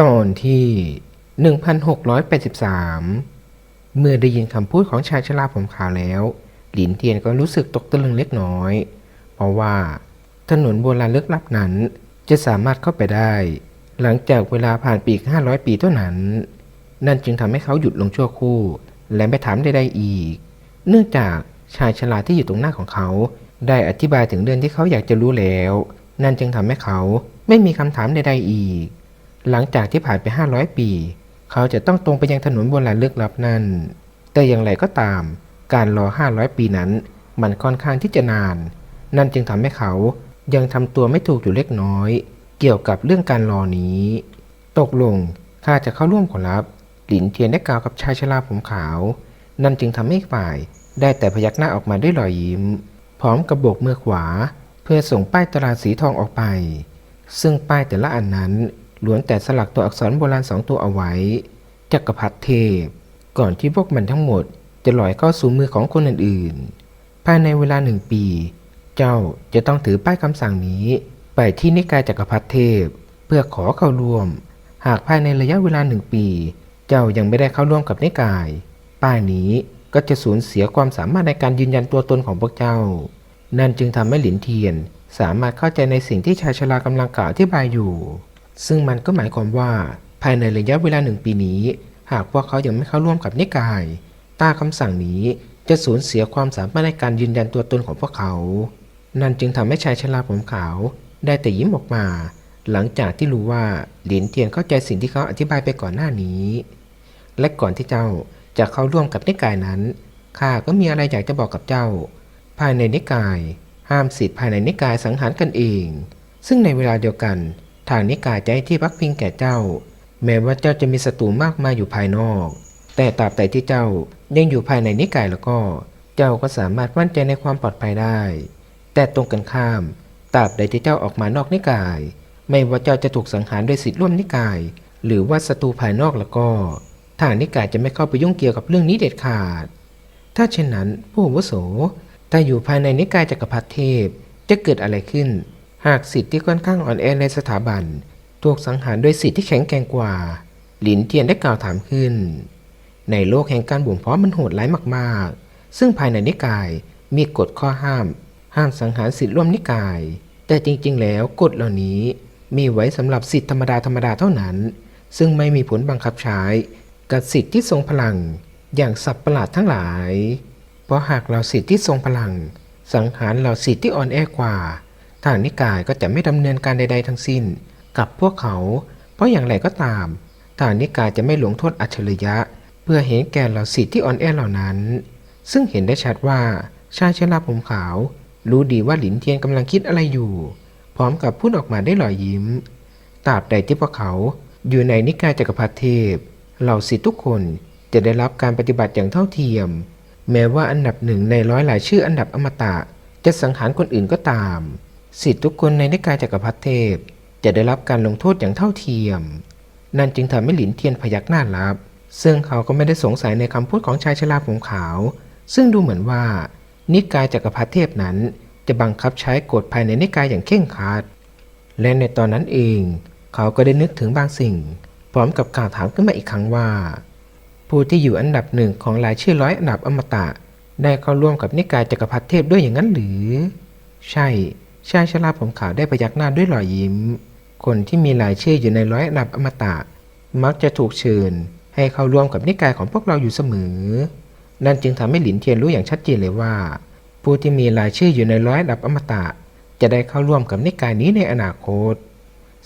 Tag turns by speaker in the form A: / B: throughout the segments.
A: ตอนที่ 1683 เมื่อได้ยินคำพูดของชายชราผมขาวแล้ว หลินเทียนก็รู้สึกตกตะลึงเล็กน้อย เพราะว่าถนนโบราณลึกลับนั้นจะสามารถเข้าไปได้ หลังจากเวลาผ่านปีก 500 ปีเท่านั้น นั่นจึงทำให้เขาหยุดลงชั่วครู่ และไม่ถามใดๆอีก เนื่องจากชายชราที่อยู่ตรงหน้าของเขา ได้อธิบายถึงเรื่องที่เขาอยากจะรู้แล้ว นั่นจึงทำให้เขาไม่มีคำถามใดๆอีก หลังจากที่ผ่านไป 500 ปี เขาจะต้องตรงไปยังถนนโบราณลึกลับนั่นแต่อย่างไรก็ตาม การรอ 500 ปีนั้น มันค่อนข้างที่จะนาน นั่นจึงทำให้เขายังทำตัวไม่ถูกอยู่เล็กน้อย เกี่ยวกับเรื่องการรอนี้ ตกลงข้าจะเข้าร่วมขอรับหลินเทียนได้กล่าวกับชายชราผมขาว นั่นจึงทำให้ฝ่ายได้แต่พยักหน้าออกมาด้วยรอยยิ้ม พร้อมกับโบกมือขวา เพื่อส่งป้ายตราสีทองออกไป ซึ่งป้ายแต่ละอันนั้น ล้วนแต่สลักตัวอักษรโบราณสองตัวเอาไว้ จักรพรรดิเทพ ก่อนที่พวกมันทั้งหมดจะลอยเข้าสู่มือของคนอื่นๆ ภายในเวลาหนึ่งปี เจ้าจะต้องถือป้ายคำสั่งนี้ ไปที่นิกายจักรพรรดิเทพ เพื่อขอเข้าร่วม หากภายในระยะเวลาหนึ่งปี เจ้ายังไม่ได้เข้าร่วมกับนิกาย ป้ายนี้ก็จะสูญเสียความสามารถในการยืนยันตัวตนของพวกเจ้า นั่นจึงทำให้หลินเทียนสามารถเข้าใจในสิ่งที่ชายชรากำลังกล่าวอธิบายอยู่ ซึ่งมันก็หมายความว่าภายในระยะเวลาหนึ่งปีนี้ หากพวกเขายังไม่เข้าร่วมกับนิกาย ตาคำสั่งนี้จะสูญเสียความสามารถในการยืนยันตัวตนของพวกเขา นั่นจึงทำให้ชายชราผมขาว ได้แต่ยิ้มออกมา หลังจากที่รู้ว่าหลินเทียนเข้าใจสิ่งที่เขาอธิบายไปก่อนหน้านี้ และก่อนที่เจ้าจะเข้าร่วมกับนิกายนั้นข้าก็มีอะไรอยากจะบอกกับเจ้า ภายในนิกาย ห้ามสิทธิ์ภายในนิกายสังหารกันเอง ซึ่งในเวลาเดียวกัน ทางนิกายจะให้ที่พักพิงแก่เจ้า แม้ว่าเจ้าจะมีศัตรูมากมายอยู่ภายนอก แต่ตราบใดที่เจ้ายังอยู่ภายในนิกายแล้วก็ เจ้าก็สามารถมั่นใจในความปลอดภัยได้ แต่ตรงกันข้ามตราบใดที่เจ้าออกมานอกนิกาย ไม่ว่าเจ้าจะถูกสังหารโดยสิทธิ์ร่วมนิกาย หรือว่าศัตรูภายนอกแล้วก็ทางนิกายจะไม่เข้าไปยุ่งเกี่ยวกับเรื่องนี้เด็ดขาด ถ้าเช่นนั้นผู้วุโสถ้าอยู่ภายในนิกายจักรพรรดิเทพจะเกิดอะไรขึ้น หากสิทธิ์ที่ค่อนข้างอ่อนแอในสถาบันถูกสังหารโดยสิทธิ์ที่แข็งแกร่งกว่า หลินเทียนได้กล่าวถามขึ้น ในโลกแห่งการบ่มเพาะมันโหดร้ายมากๆ ซึ่งภายในนิกายมีกฎข้อห้าม ห้ามสังหารสิทธิ์ร่วมนิกาย แต่จริงๆ แล้วกฎเหล่านี้มีไว้สำหรับสิทธิธรรมดาธรรมดาเท่านั้น ซึ่งไม่มีผลบังคับใช้กับสิทธิที่ทรงพลังอย่างสัตว์ประหลาดทั้งหลาย เพราะหากเราสิทธิที่ทรงพลัง สังหารเราสิทธิที่อ่อนแอกว่า ทางนิกายก็จะไม่ดำเนินการใด ๆ ทั้งสิ้น กับพวกเขา เพราะอย่างไรก็ตามทางนิกายจะไม่หลงโทษอัจฉริยะ เพื่อเห็นแก่เราสิทธิที่อ่อนแอเหล่านั้น ซึ่งเห็นได้ชัดว่าชายชราผมขาว รู้ดีว่าหลินเทียนกำลังคิดอะไรอยู่ พร้อมกับพูดออกมาได้หล่อยยิ้มตราบใดที่พวกเขาอยู่ในนิกายจักรพรรดิเทพ เหล่าสิทธิทุกคนจะได้รับการปฏิบัติอย่างเท่าเทียม แม้ว่าอันดับหนึ่งในร้อยหลายชื่ออันดับอมตะ จะสังหารคนอื่นก็ตาม สิทธิทุกคนในนิกายจักรพรรดิเทพ จะได้รับการลงโทษอย่างเท่าเทียม นั่นจึงทำให้หลินเทียนพยักหน้ารับ ซึ่งเขาก็ไม่ได้สงสัยในคำพูดของชายชราผมขาว ซึ่งดูเหมือนว่า นิกายจักรพรรดิเทพนั้น จะบังคับใช้กฎภายในนิกายอย่างเคร่งครัดและในตอนนั้นเอง เขาก็ได้นึกถึงบางสิ่ง พร้อมกับกล่าวถามขึ้นมาอีกครั้งว่า ผู้ที่อยู่อันดับหนึ่งของรายชื่อร้อยอันดับอมตะ ได้เข้าร่วมกับนิกายจักรพรรดิเทพด้วยอย่างนั้นหรือ ใช่ ชายชราผมขาวได้พยักหน้าด้วยรอยยิ้ม คนที่มีรายชื่ออยู่ในร้อยอันดับอมตะ มักจะถูกเชิญ ให้เข้าร่วมกับนิกายของพวกเราอยู่เสมอ นั่นจึงทำให้หลินเทียนรู้อย่างชัดเจนเลยว่า ผู้ที่มีรายชื่ออยู่ในร้อยอันดับอมตะ จะได้เข้าร่วมกับนิกายนี้ในอนาคต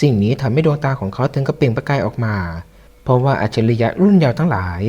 A: สิ่งนี้ทำให้ดวงตาของเขาถึงกับเปล่งประกายออกมา เพราะว่าอัจฉริยะรุ่นยาวทั้งหลาย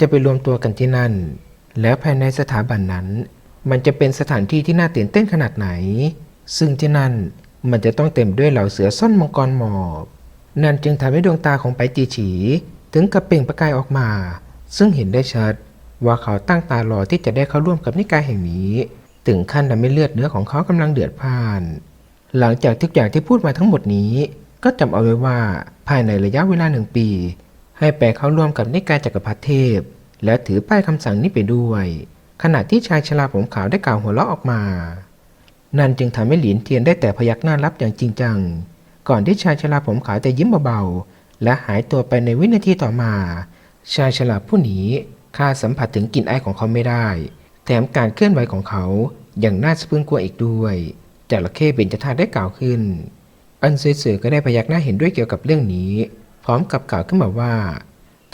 A: จะไปรวมตัวกันที่นั่น แล้วภายในสถาบันนั้น มันจะเป็นสถานที่ที่น่าตื่นเต้นขนาดไหน ซึ่งที่นั่นมันจะต้องเต็มด้วยเหล่าเสือซ่อนมังกรหมอบ นั่นจึงทำให้ดวงตาของไปจีฉี ถึงกับเปล่งประกายออกมา ซึ่งเห็นได้ชัดว่าเขาตั้งตารอที่จะได้เข้าร่วมกับนิกายแห่งนี้ ถึงขั้นทำให้เลือดเนื้อของเขากำลังเดือดพ่าน หลังจากทุกอย่างที่พูดมาทั้งหมดนี้ ก็จำเอาไว้ว่าภายในระยะเวลาหนึ่งปี ให้ไปเข้าร่วมกับนิกายจักรพรรดิเทพ และถือป้ายคำสั่งนี้ไปด้วย ขณะที่ชายชราผมขาวได้กล่าวหัวเราะออกมา นั่นจึงทำให้หลินเทียนได้แต่พยักหน้ารับอย่างจริงจัง ก่อนที่ชายชราผมขาวจะยิ้มเบาๆ และหายตัวไปในวินาทีต่อมา ชายฉลาผู้นี้ข้าสัมผัสถึงกลิ่นไอของเขาไม่ได้ แถมการเคลื่อนไหวของเขาอย่างน่าสะพรึงกลัวอีกด้วยจระเข้เบญจธาตุได้กล่าวขึ้น อันเสือๆก็ได้พยักหน้าเห็นด้วยเกี่ยวกับเรื่องนี้ พร้อมกับกล่าวขึ้นมาว่า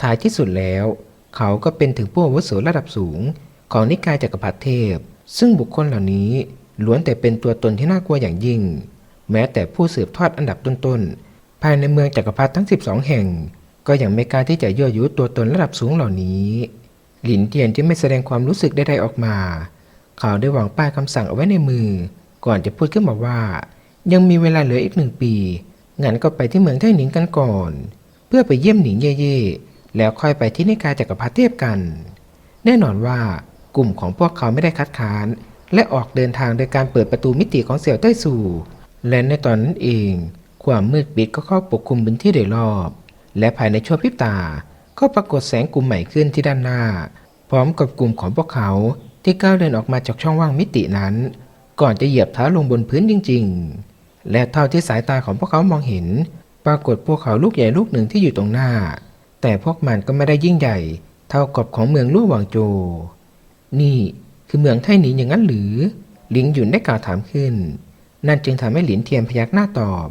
A: ท้ายที่สุดแล้ว เขาก็เป็นถึงผู้อาวุโสระดับสูง ของนิกายจักรพรรดิเทพ ซึ่งบุคคลเหล่านี้ ล้วนแต่เป็นตัวตนที่น่ากลัวอย่างยิ่ง แม้แต่ผู้สืบทอดอันดับต้นๆ ภายในเมืองจักรพรรดิทั้ง 12 แห่ง ก็ยังไม่กล้าที่จะยั่วยุตัวตนระดับสูงเหล่านี้ หลินเทียนที่ไม่แสดงความรู้สึกใดๆออกมา เขาได้วางป้ายคำสั่งเอาไว้ในมือ ก่อนจะพูดขึ้นมาว่า ยังมีเวลาเหลืออีกหนึ่งปีงั้นก็ไปที่เมืองไทหนิงกันก่อน เพื่อไปเยี่ยมหนิงเย่ๆแล้วค่อยไปที่นิกายจักรพรรดิเทพกัน แน่นอนว่ากลุ่มของพวกเขาไม่ได้คัดค้าน และออกเดินทางโดยการเปิดประตูมิติของเสี่ยวใต้สู่ และในตอนนั้นเอง ความมืดปิดก็เข้าปกคลุมพื้นที่โดยรอบ และภายในชั่วพริบตา ก็ปรากฏแสงกลุ่มใหม่ขึ้นที่ด้านหน้า พร้อมกับกลุ่มของพวกเขาที่ก้าวเดินออกมาจากช่องว่างมิตินั้น ก่อนจะเหยียบเท้าลงบนพื้นจริง ๆ และเท่าที่สายตาของพวกเขามองเห็น ปรากฏภูเขาลูกใหญ่ลูกหนึ่งที่อยู่ตรงหน้า แต่พวกมันก็ไม่ได้ยิ่งใหญ่ เท่ากับของเมืองลู่หวางโจ นี่ คือเมืองไทหนิงอย่างนั้นหรือ หลิงหยุนได้กล่าวถามขึ้น นั่นจึงทำให้หลินเทียนพยักหน้าตอบ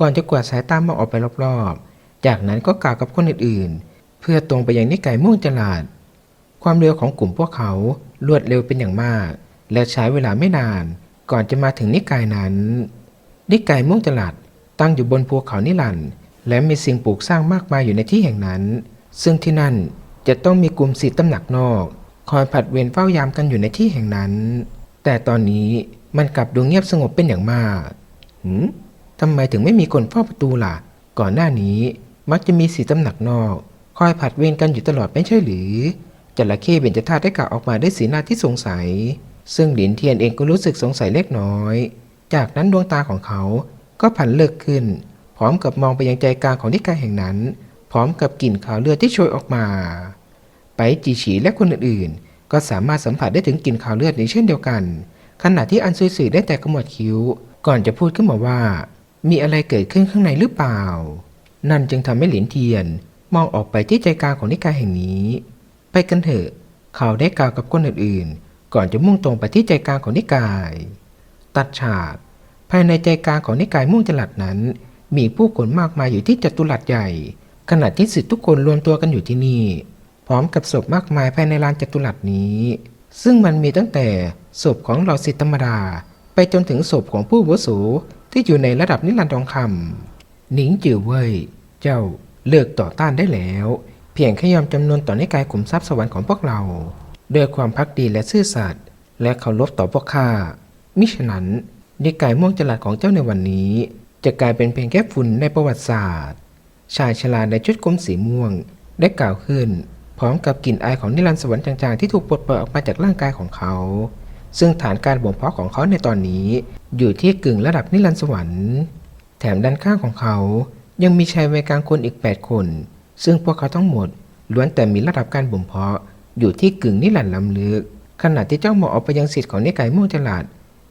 A: ก่อนจะกวาดสายตามองออกไปรอบๆ จากนั้นก็กล่าวกับคนอื่นๆ เพื่อตรงไปยังนิกายม่วงจลาด ความเร็วของกลุ่มพวกเขารวดเร็วเป็นอย่างมาก และใช้เวลาไม่นาน ก่อนจะมาถึงนิกายนั้น นิกายม่วงจลาดตั้งอยู่บนภูเขานิรันและมีสิ่งปลูกสร้างมากมายอยู่ในที่แห่งนั้น ซึ่งที่นั่นจะต้องมีกลุ่มศิษย์ตำหนักนอก คอยผัดเวรเฝ้ายามกันอยู่ในที่แห่งนั้น แต่ตอนนี้มันกลับดูเงียบสงบเป็นอย่างมากหืมทำไมถึงไม่มีคนเฝ้าประตูล่ะ ก่อนหน้านี้มักจะมีสีตำหนักนอก คอยผัดเวรกันอยู่ตลอดไม่ใช่หรือจระเข้เบญจธาตุได้กล่าวออกมาด้วยสีหน้าที่สงสัย ซึ่งหลินเทียนเองก็รู้สึกสงสัยเล็กน้อย จากนั้นดวงตาของเขาก็ผันเลิกขึ้น พร้อมกับมองไปยังใจกลางของนิกายแห่งนั้น พร้อมกับกลิ่นขาวเลือดที่โชยออกมา ไปจีฉีและคนอื่นๆ ก็สามารถสัมผัสได้ถึงกลิ่นขาวเลือดในเช่นเดียวกัน ขณะที่อันซุยๆได้แต่ขมวดคิ้ว ก่อนจะพูดขึ้นมาว่า มีอะไรเกิดขึ้นข้างในหรือเปล่า นั่นจึงทำให้หลินเทียน มองออกไปที่ใจกลางของนิกายแห่งนี้ ไปกันเถอะ เขาได้กล่าวกับคนอื่นๆ ก่อนจะมุ่งตรงไปที่ใจกลางของนิกาย ตัดฉากภายในใจกลางของนิกายมุ่งจลัดนั้น มีผู้คนมากมายอยู่ที่จัตุรัสใหญ่ ขณะที่ศิษย์ทุกคนรวมตัวกันอยู่ที่นี่ ร้อมกับศพมากมายภายในลานจัตุรัสนี้ ซึ่งมันมีตั้งแต่ศพของเหล่าศิษย์ธรรมดา ไปจนถึงศพของผู้วุโสที่อยู่ในระดับนิรันดร์ทองคำหนิงจือเว่ยเจ้าเลิกต่อต้านได้แล้ว เพียงแค่ยอมจำนวนต่อนิกายขุมทรัพย์สวรรค์ของพวกเราด้วยความพักดีและซื่อสัตย์และเคารพต่อพวกข้ามิฉะนั้นนิกายม่วงจลัดของเจ้าในวันนี้ จะกลายเป็นเพียงแค่ฝุ่นในประวัติศาสตร์ ชายชราในชุดกลมสีม่วงได้กล่าวขึ้น พร้อมกับกลิ่นอายของนิรันดร์สวรรค์จางๆที่ถูกปลดปล่อยออกมาจากร่างกายของเขา ซึ่งฐานการบ่มเพาะของเขาในตอนนี้ อยู่ที่กึ่งระดับนิรันดร์สวรรค์ แถมด้านข้างของเขา ยังมีชายวัยกลางคนอีก 8 คน ซึ่งพวกเขาทั้งหมดล้วนแต่มีระดับการบ่มเพาะ อยู่ที่กึ่งนิรันดร์ล้ำลึก ขณะที่เจ้าหมอออกไปยังสิทธิ์ของนิกายม่วงจลาด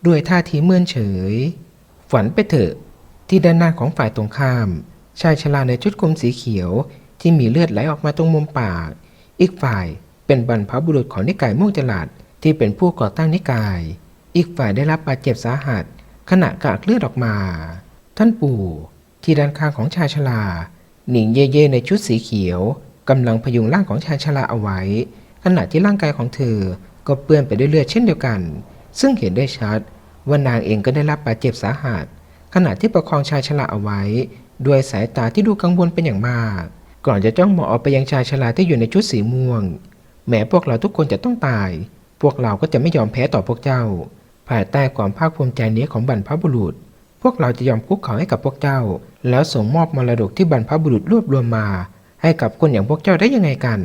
A: ด้วยท่าทีเมื่อนเฉย ฝันไปเถอะ ที่ด้านหน้าของฝ่ายตรงข้าม ชายชราในชุดคลุมสีเขียวที่มีเลือดไหลออกมาตรงมุมปาก อีกฝ่ายเป็นบรรพบุรุษของนิกายม่วงจลาดที่เป็นผู้ก่อตั้งนิกาย อีกฝ่ายได้รับบาดเจ็บสาหัส ขณะกากเลือดออกมา ท่านปู่ที่ด้านข้างของชายชราหนิงเย่ๆในชุดสีเขียวกำลังพยุงร่างของชายชราเอาไว้ ขณะที่ร่างกายของเธอก็เปื้อนไปด้วยเลือดเช่นเดียวกัน ซึ่งเห็นได้ชัดว่านางเองก็ได้รับบาดเจ็บสาหัส ขณะที่ประคองชายชราเอาไว้ ด้วยสายตาที่ดูกังวลเป็นอย่างมาก ก่อนจะจ้องมองออกไปยังชายชราที่อยู่ในชุดสีม่วง แม้พวกเราทุกคนจะต้องตาย พวกเราก็จะไม่ยอมแพ้ต่อพวกเจ้า ภายใต้ความภาคภูมิใจนี้ของบรรพบุรุษ พวกเราจะยอมคุกเข่าให้กับพวกเจ้า แล้วส่งมอบมรดกที่บรรพบุรุษรวบรวมมา ให้กับคนอย่างพวกเจ้าได้ยังไงกัน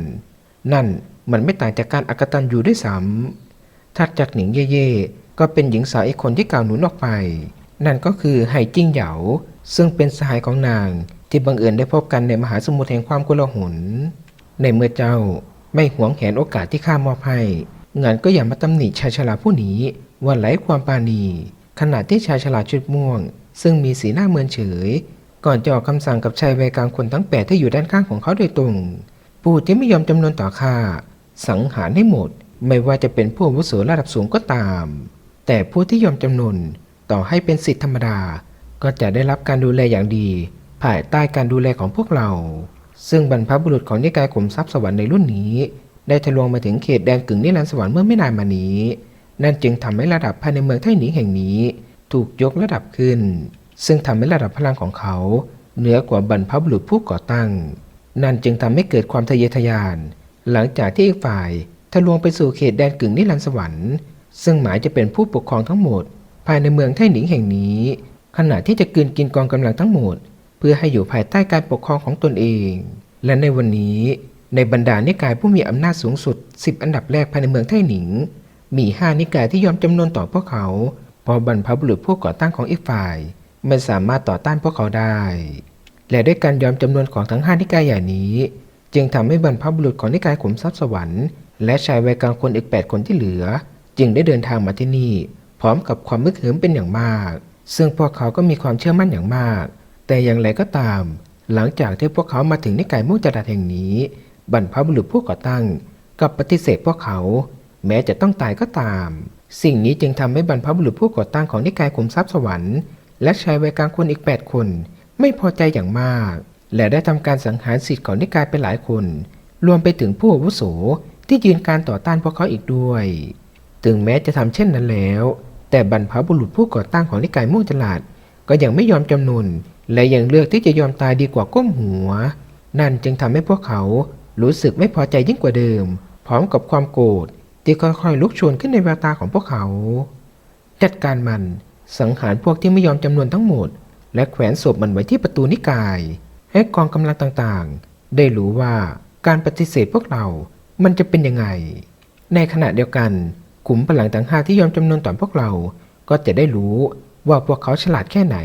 A: นั่นมันไม่ต่างจากการอกตันอยู่ด้วยซ้ำถัดจากหนิงเย่ๆก็เป็นหญิงสาวอีกคนที่กล่าวหนุนออกไป นั่นก็คือไห่จิ้งเหยาซึ่งเป็นสหายของนาง ที่บังเอิญได้พบกันในมหาสมุทรแห่งความกุลาหลในเมื่อเจ้าไม่หวงแหนโอกาสที่ข้ามอบให้งั้นก็อย่ามาตำหนิชายชราผู้นี้ว่าไร้ความปาณี ขณะที่ชายชราชุดม่วง ซึ่งมีสีหน้าเมินเฉย ก่อนจะออกคำสั่งกับชายวัยกลางคนทั้งแปดที่อยู่ด้านข้างของเขาโดยตรงปู่จะไม่ยอมจำนวนต่อข้าสังหารให้หมด ไม่ว่าจะเป็นผู้วุโสระดับสูงก็ตาม แต่ผู้ที่ยอมจำนวนต่อให้เป็นสิทธิธรรมดา ก็จะได้รับการดูแลอย่างดี ภายใต้การดูแลของพวกเรา ซึ่งบรรพบุรุษของนิกายขุมทรัพย์สวรรค์ในรุ่นนี้ ได้ทะลวงมาถึงเขตแดนกึ่งนิรันดร์สวรรค์เมื่อไม่นานมานี้ นั่นจึงทำให้ระดับภายในเมืองไทหนิงแห่งนี้ ถูกยกระดับขึ้น ซึ่งทำให้ระดับพลังของเขา เหนือกว่าบรรพบุรุษผู้ก่อตั้ง นั่นจึงทำให้เกิดความทะเยอทะยาน หลังจากที่อีกฝ่ายทะลวงไปสู่เขตแดนกึ่งนิรันดร์สวรรค์ซึ่งหมายจะเป็นผู้ปกครองทั้งหมด ภายในเมืองไทหนิงแห่งนี้ ขณะที่จะกืนกินกองกำลังทั้งหมด เพื่อให้อยู่ภายใต้การปกครองของตนเอง และในวันนี้ในบรรดานิกายผู้มีอำนาจสูงสุด 10 อันดับแรกภายในเมืองไทหนิง มีห้านิกายที่ยอมจำนนต่อพวกเขาเพอบรรพบุรุษผู้ก่อตั้งของอีกฝ่าย ไม่สามารถต่อต้านพวกเขาได้ และด้วยการยอมจำนวนของทั้งห้านิกายอย่างนี้ จึงทำให้บรรพบุรุษของนิกายขุมทรัพย์สวรรค์ และชายวัยกลางคนอีก 8 คนที่เหลือ จึงได้เดินทางมาที่นี่ พร้อมกับความมึกเหิมเป็นอย่างมาก ซึ่งพวกเขาก็มีความเชื่อมั่นอย่างมาก แต่อย่างไรก็ตาม หลังจากที่พวกเขามาถึงนิกายมุจดัดแห่งนี้ บรรพบุรุษผู้ก่อตั้งกับปฏิเสธพวกเขา แม้จะต้องตายก็ตาม สิ่งนี้จึงทำให้บรรพบุรุษผู้ก่อตั้งของนิกายขุมทรัพย์สวรรค์ และชายวัยกลางคนอีก 8 คน ไม่พอใจอย่างมาก และได้ทำการสังหารสิทธิ์ของนิกายไปหลายคน รวมไปถึงผู้อาวุโสที่ยืนการต่อต้านพวกเขาอีกด้วย ถึงแม้จะทำเช่นนั้นแล้ว แต่บรรพบุรุษผู้ก่อตั้งของนิกายม่งจลาดก็ยังไม่ยอมจำนน และยังเลือกที่จะยอมตายดีกว่าก้มหัว นั่นจึงทำให้พวกเขารู้สึกไม่พอใจยิ่งกว่าเดิม พร้อมกับความโกรธที่ค่อยๆลุกโชนขึ้นในแววตาของพวกเขา จัดการมันสังหารพวกที่ไม่ยอมจำนวนทั้งหมด และแขวนศพมันไว้ที่ประตูนิกาย ให้กองกำลังต่างๆ ได้รู้ว่าการปฏิเสธพวกเรา มันจะเป็นยังไง ในขณะเดียวกันกลุ่มพลังต่างหาที่ยอมจำนวนต่อพวกเรา ก็จะได้รู้ว่าพวกเขาฉลาดแค่ไหน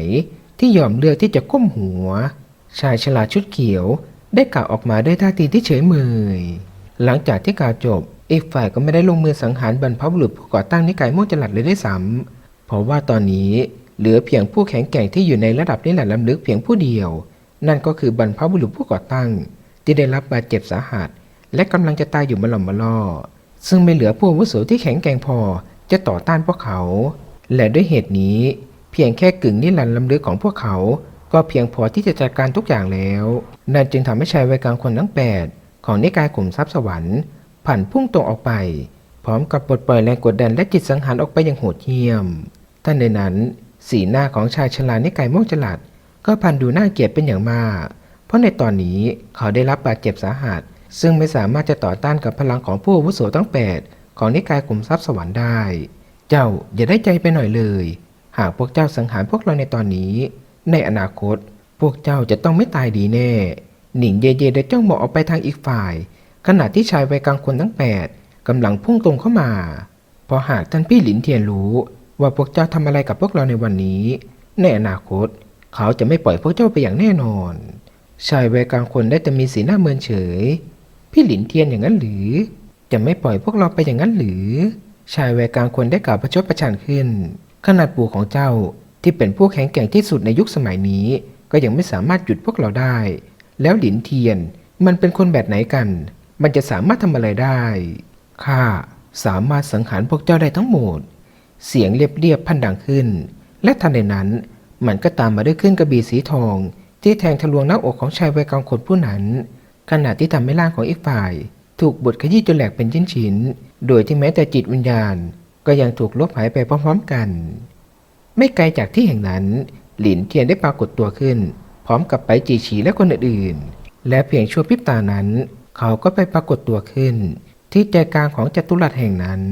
A: ที่ยอมเลือกที่จะก้มหัว ชายฉลาดชุดเขียวได้กล่าวออกมาด้วยท่าทีที่เฉยเมย หลังจากที่กล่าวจบ อีกฝ่ายก็ไม่ได้ลงมือสังหารบรรพบุรุษผู้ก่อตั้งนิกายม่วงจลัดเลยได้วยซ้ำเพราะว่าตอนนี้เหลือเพียงผู้แข็งแกร่งที่อยู่ในระดับนิรันดร์ล้ำลึกเพียงผู้เดียว นั่นก็คือบรรพบุรุษผู้ก่อตั้ง ที่ได้รับบาดเจ็บสาหัส และกำลังจะตายอยู่มาหล่อมมาล่อ ซึ่งไม่เหลือผู้อาวุโสที่แข็งแกร่งพอจะต่อต้านพวกเขา และด้วยเหตุนี้ เพียงแค่กึ่งนิรันดร์ล้ำลึกของพวกเขา ก็เพียงพอที่จะจัดการทุกอย่างแล้ว นั่นจึงทำให้ชายวัยกลางคนทั้งแปดของนิกายขุมทรัพย์สวรรค์ผ่านพุ่งตรงออกไป พร้อมกับปลดปล่อยแรงกดดันและจิตสังหารออกไปอย่างโหดเหี้ยมท่านในนั้น สีหน้าของชายชรานิกายม่วงจลัด ก็พันดูน่าเกลียดเป็นอย่างมาก เพราะในตอนนี้เขาได้รับบาดเจ็บสาหัส ซึ่งไม่สามารถจะต่อต้านกับพลังของผู้อาวุโสทั้งแปดของนิกายขุมทรัพย์สวรรค์ได้ เจ้าอย่าได้ใจไปหน่อยเลย หากพวกเจ้าสังหารพวกเราในตอนนี้ ในอนาคต พวกเจ้าจะต้องไม่ตายดีแน่ หนิงเย่เย่ได้จ้องมองออกไปทางอีกฝ่าย ขณะที่ชายวัยกลางคนทั้งแปดกำลังพุ่งตรงเข้ามาพราะหากท่านพี่หลินเทียนรู้ว่าพวกเจ้าทำอะไรกับพวกเราในวันนี้ ในอนาคต เขาจะไม่ปล่อยพวกเจ้าไปอย่างแน่นอน ชายวัยกลางคนได้แต่มีสีหน้าเมินเฉย พี่หลินเทียนอย่างนั้นหรือ จะไม่ปล่อยพวกเราไปอย่างนั้นหรือ ชายวัยกลางคนได้กล่าวประชดประชันขึ้น ขนาดปู่ของเจ้าที่เป็นผู้แข็งแกร่งที่สุดในยุคสมัยนี้ ก็ยังไม่สามารถหยุดพวกเราได้ แล้วหลินเทียนมันเป็นคนแบบไหนกัน มันจะสามารถทำอะไรได้ข้าสามารถสังหารพวกเจ้าได้ทั้งหมด เสียงเรียบๆพันดังขึ้น และทันใดนั้น มันก็ตามมาด้วยเครื่องกระบี่สีทอง ที่แทงทะลวงหน้าอกของชายวัยกลางคนผู้นั้น ขณะที่ทำให้ร่างของอีกฝ่าย ถูกบดขยี้จนแหลกเป็นชิ้นๆโดยที่แม้แต่จิตวิญญาณ ก็ยังถูกลบหายไปพร้อมๆกัน ไม่ไกลจากที่แห่งนั้น หลินเทียนได้ปรากฏตัวขึ้น พร้อมกับไปจีฉีและคนอื่นๆ และเพียงชั่วพริบตานั้น เขาก็ไปปรากฏตัวขึ้น ที่ใจกลางของจัตุรัสแห่งนั้น